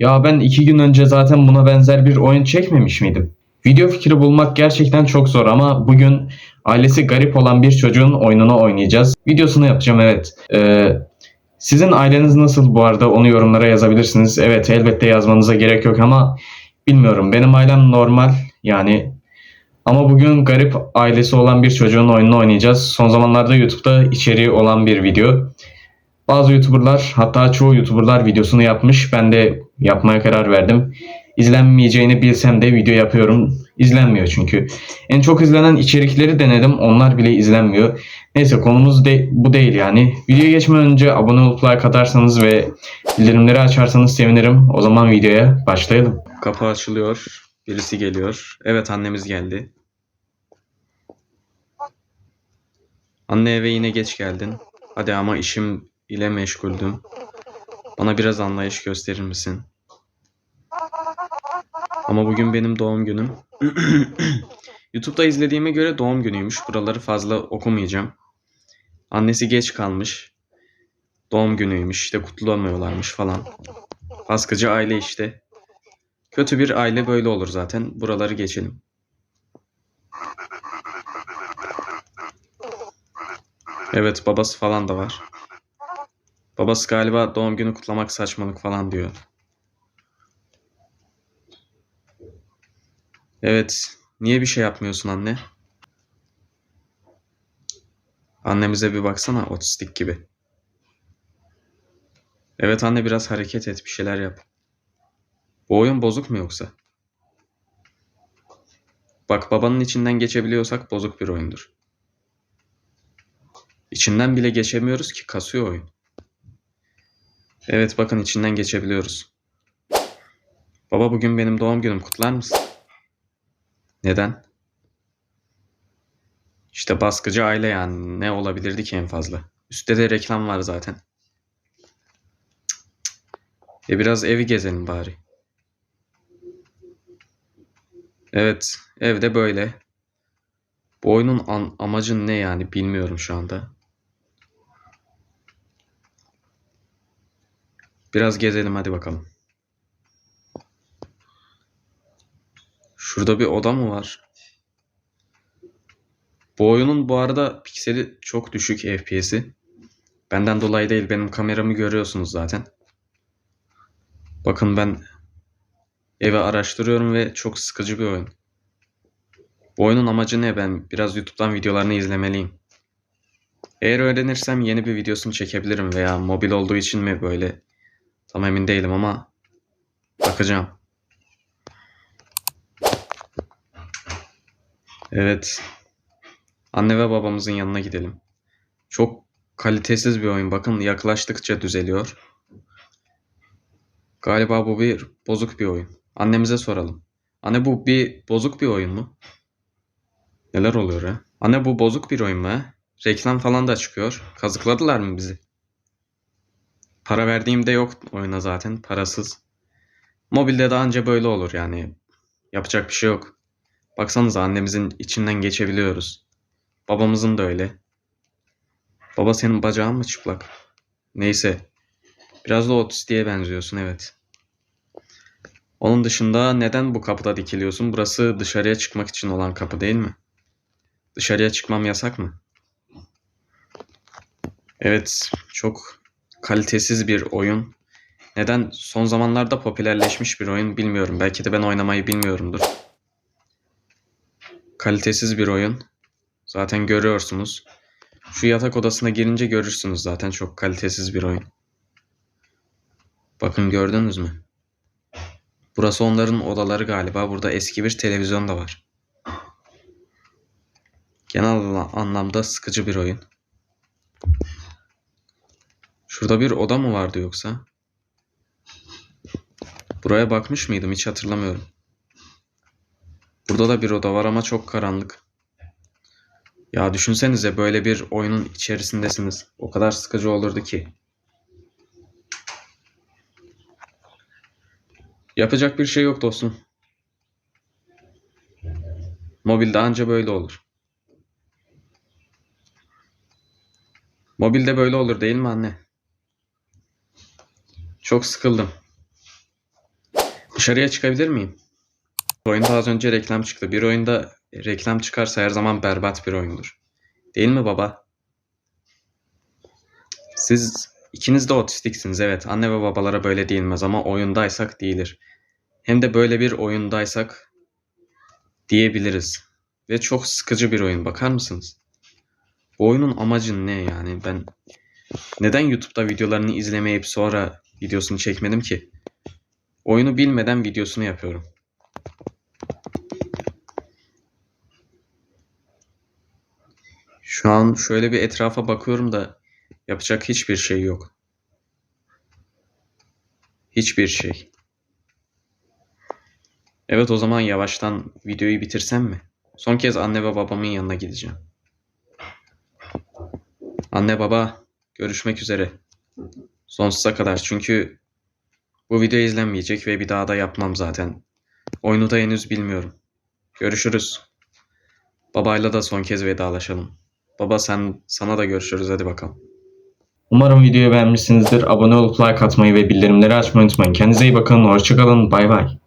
Ya ben iki gün önce zaten buna benzer bir oyun çekmemiş miydim? Video fikri bulmak gerçekten çok zor ama bugün ailesi garip olan bir çocuğun oyununu oynayacağız. Videosunu yapacağım evet. Ee, sizin aileniz nasıl bu arada onu yorumlara yazabilirsiniz. Evet elbette yazmanıza gerek yok ama bilmiyorum benim ailem normal yani ama bugün garip ailesi olan bir çocuğun oyununu oynayacağız. Son zamanlarda YouTube'da içeriği olan bir video. Bazı YouTuber'lar hatta çoğu YouTuber'lar videosunu yapmış. Ben de yapmaya karar verdim. İzlenmeyeceğini bilsem de video yapıyorum. İzlenmiyor çünkü. En çok izlenen içerikleri denedim. Onlar bile izlenmiyor. Neyse konumuz de, bu değil yani. Videoya geçmeden önce abone olup like atarsanız ve bildirimleri açarsanız sevinirim. O zaman videoya başlayalım. Kapı açılıyor. Birisi geliyor. Evet annemiz geldi. Anne eve yine geç geldin. Hadi ama işim ile meşguldüm. Bana biraz anlayış gösterir misin? Ama bugün benim doğum günüm. YouTube'da izlediğime göre doğum günüymüş. Buraları fazla okumayacağım. Annesi geç kalmış. Doğum günüymüş. İşte kutlamıyorlarmış falan. Baskıcı aile işte. Kötü bir aile böyle olur zaten. Buraları geçelim. Evet babası falan da var. Babası galiba doğum günü kutlamak saçmalık falan diyor. Evet. Niye bir şey yapmıyorsun anne? Annemize bir baksana otistik gibi. Evet anne biraz hareket et bir şeyler yap. Bu oyun bozuk mu yoksa? Bak babanın içinden geçebiliyorsak bozuk bir oyundur. İçinden bile geçemiyoruz ki kasıyor oyun. Evet bakın içinden geçebiliyoruz. Baba bugün benim doğum günüm kutlar mısın? Neden? İşte baskıcı aile yani ne olabilirdi ki en fazla? Üstte de reklam var zaten. E biraz evi gezelim bari. Evet, evde böyle. Bu oyunun an- amacı ne yani bilmiyorum şu anda. Biraz gezelim hadi bakalım. Şurada bir oda mı var? Bu oyunun bu arada pikseli çok düşük FPS'i. Benden dolayı değil benim kameramı görüyorsunuz zaten. Bakın ben evi araştırıyorum ve çok sıkıcı bir oyun. Bu oyunun amacı ne? Ben biraz YouTube'dan videolarını izlemeliyim. Eğer öğrenirsem yeni bir videosunu çekebilirim veya mobil olduğu için mi böyle tam emin değilim ama bakacağım. Evet. Anne ve babamızın yanına gidelim. Çok kalitesiz bir oyun. Bakın yaklaştıkça düzeliyor. Galiba bu bir bozuk bir oyun. Annemize soralım. Anne bu bir bozuk bir oyun mu? Neler oluyor ha? Anne bu bozuk bir oyun mu? Reklam falan da çıkıyor. Kazıkladılar mı bizi? Para verdiğimde yok oyuna zaten. Parasız. Mobilde de anca böyle olur yani. Yapacak bir şey yok. Baksanıza annemizin içinden geçebiliyoruz. Babamızın da öyle. Baba senin bacağın mı çıplak? Neyse. Biraz da otistiğe benziyorsun evet. Onun dışında neden bu kapıda dikiliyorsun? Burası dışarıya çıkmak için olan kapı değil mi? Dışarıya çıkmam yasak mı? Evet, çok kalitesiz bir oyun. Neden son zamanlarda popülerleşmiş bir oyun bilmiyorum. Belki de ben oynamayı bilmiyorumdur. Kalitesiz bir oyun. Zaten görüyorsunuz. Şu yatak odasına girince görürsünüz zaten çok kalitesiz bir oyun. Bakın gördünüz mü? Burası onların odaları galiba. Burada eski bir televizyon da var. Genel anlamda sıkıcı bir oyun. Şurada bir oda mı vardı yoksa? Buraya bakmış mıydım hiç hatırlamıyorum. Burada da bir oda var ama çok karanlık. Ya düşünsenize böyle bir oyunun içerisindesiniz. O kadar sıkıcı olurdu ki. Yapacak bir şey yok dostum. Mobilde anca böyle olur. Mobilde böyle olur değil mi anne? Çok sıkıldım. Dışarıya çıkabilir miyim? Oyunda az önce reklam çıktı. Bir oyunda reklam çıkarsa her zaman berbat bir oyundur. Değil mi baba? Siz ikiniz de otistiksiniz evet. Anne ve babalara böyle değilmez ama oyundaysak değilir. Hem de böyle bir oyundaysak diyebiliriz. Ve çok sıkıcı bir oyun. Bakar mısınız? Bu oyunun amacı ne yani? Ben neden YouTube'da videolarını izlemeyip sonra videosunu çekmedim ki? Oyunu bilmeden videosunu yapıyorum. Şu an şöyle bir etrafa bakıyorum da yapacak hiçbir şey yok. Hiçbir şey. Evet o zaman yavaştan videoyu bitirsem mi? Son kez anne ve babamın yanına gideceğim. Anne baba görüşmek üzere. Sonsuza kadar çünkü bu video izlenmeyecek ve bir daha da yapmam zaten. Oyunu da henüz bilmiyorum. Görüşürüz. Babayla da son kez vedalaşalım. Baba sen sana da görüşürüz hadi bakalım. Umarım videoyu beğenmişsinizdir. Abone olup like atmayı ve bildirimleri açmayı unutmayın. Kendinize iyi bakın. Hoşçakalın. Bay bay.